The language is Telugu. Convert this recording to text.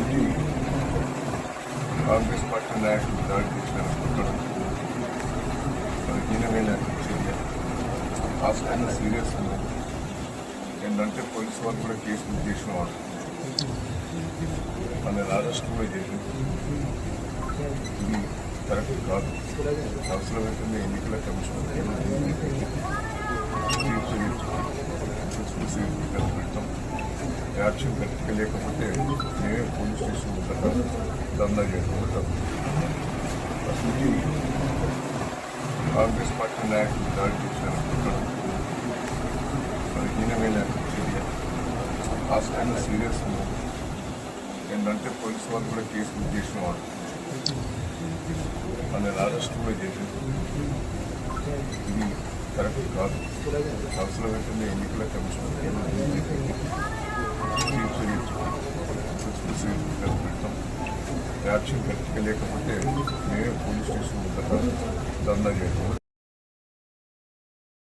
ఇది కాంగ్రెస్ పార్టీ నాయకులు దాడి చేశారు కుట్రడం అది హీనమైన చర్య సీరియస్ ఉంది ఏంటంటే పోలీసు వాళ్ళు కూడా కేసు చేసిన వాళ్ళు వాళ్ళని అరెస్ట్ కూడా చేసింది ఇది కరెక్ట్ కాదు అవసరమైతే ఎన్నికల కమిషన్ చూసి పెడతాం యాక్షన్ కరెక్ట్గా లేకపోతే మేమే పోలీస్ స్టేషన్ ముందర ధర్నా చేసుకుంటాం ఇది కాంగ్రెస్ పార్టీ నాయకులు దాడి చేసిన కుట్రడం అది హీనమైన చర్య కాస్త సీరియస్ ఉంది ఏంటంటే పోలీసు వాళ్ళు కూడా కేసు బుక్ చేసిన వాళ్ళు వాళ్ళని అరెస్ట్ కూడా చేసింది ఇది కరెక్ట్ కాదు అవసరమైతే ఎన్నికల కమిషన్ చూసి పెడతాం యాక్షన్ కరెక్ట్గా లేకపోతే మేమే పోలీస్ స్టేషన్ ముందర ధర్నా చేసుకుంటాం